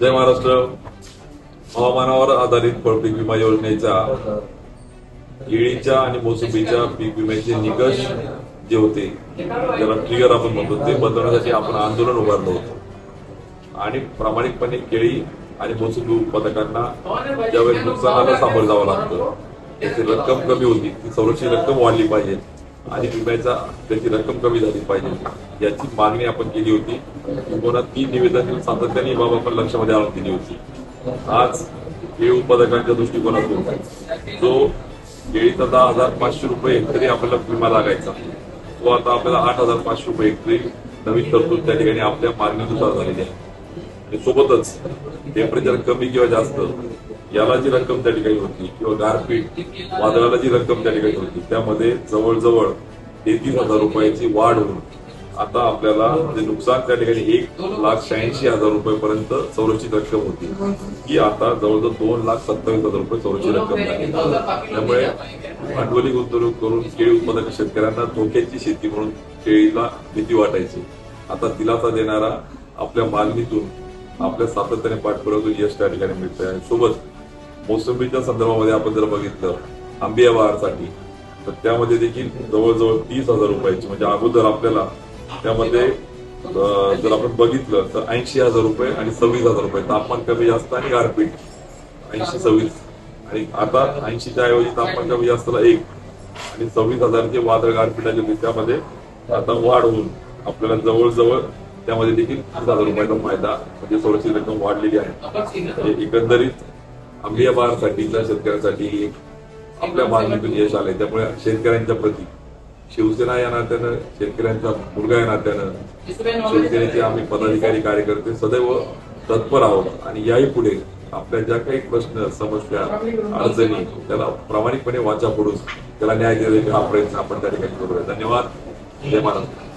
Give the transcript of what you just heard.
जय महाराष्ट्र. हवामानावर आधारित फळपीक विमा योजनेचा केळीच्या आणि मोसंबीच्या पीक विम्याचे निकष जे होते ज्याला ट्रिगर आपण म्हणतो ते बदलण्यासाठी आपण आंदोलन उभारलं होतं. आणि प्रामाणिकपणे केळी आणि मोसंबी उत्पादकांना ज्यावेळेस नुकसानाला सामोरं जावं लागतं त्याची रक्कम कमी होती ती संरक्षित रक्कम वाढली पाहिजे. आणि विम्याचा त्याची रक्कम कमी झाली पाहिजे. याची मागणी आपण केली होती. किंवा तीन निवेदन सातत्याने बाबा आपण लक्षामध्ये आणून दिली होती. आज केळी उत्पादकांच्या दृष्टिकोनातून जो केळीचा दहा हजार पाचशे रुपये हेक्टरी आपल्याला विमा लागायचा. तो आता आपल्याला आठ हजार पाचशे रुपये हेक्टरी नवीन तरतूद त्या ठिकाणी आपल्या मागणीनुसार झालेली आहे. आणि सोबतच टेम्परेचर कमी किंवा जास्त याला जी रक्कम त्या ठिकाणी होती. किंवा गारपीट वादळाला जी रक्कम त्या ठिकाणी होती. त्यामध्ये जवळजवळ तेहतीस हजार रुपयाची वाढ होऊन आता आपल्याला जे नुकसान त्या ठिकाणी एक लाख शहाऐंशी हजार रुपयेपर्यंत संरक्षित रक्कम होती. ही आता जवळजवळ दोन लाख सत्तावीस हजार रुपये संरक्षित रक्कम झाली. त्यामुळे भांडवली गुंतवणूक करून केळी उत्पादक शेतकऱ्यांना धोक्याची शेती म्हणून केळीला भीती वाटायची. आता दिलासा देणारा आपल्या मागणीतून आपल्या सातत्याने पाठपुरातून यश त्या ठिकाणी मिळतंय. आणि सोबत मोसंबीच्या संदर्भामध्ये आपण जर बघितलं आंबिया बहारसाठी तर त्यामध्ये देखील जवळजवळ तीस हजार रुपयाची म्हणजे अगोदर आपल्याला त्यामध्ये जर आपण बघितलं तर ऐंशी हजार रुपये आणि सव्वीस हजार रुपये. तापमान कमी जास्त आणि गारपीट. ऐंशी सव्वीस. आणि आता ऐंशीच्या ऐवजी तापमान कमी जास्तला एक. आणि सव्वीस हजारचे वादळ गारपीटाचे होते त्यामध्ये आता वाढ होऊन आपल्याला जवळजवळ त्यामध्ये देखील तीस हजार रुपयाचा फायदा म्हणजे संरक्षित रक्कम वाढलेली आहे. म्हणजे एकंदरीत आंबिया बहारसाठीच्या शेतकऱ्यांसाठी एक आपल्या मागणीतून यश आलंय. त्यामुळे शेतकऱ्यांच्या प्रती शिवसेना या नात्यानं शेतकऱ्यांचा मुलगा या नात्यानं शेतकऱ्याचे आम्ही पदाधिकारी कार्यकर्ते सदैव तत्पर आहोत. आणि याही पुढे आपल्या ज्या काही प्रश्न समस्या अडचणी त्याला प्रामाणिकपणे वाचा फोडून त्याला न्याय देण्याचा हा प्रयत्न आपण त्या ठिकाणी करूया. धन्यवाद. जय महाराष्ट्र.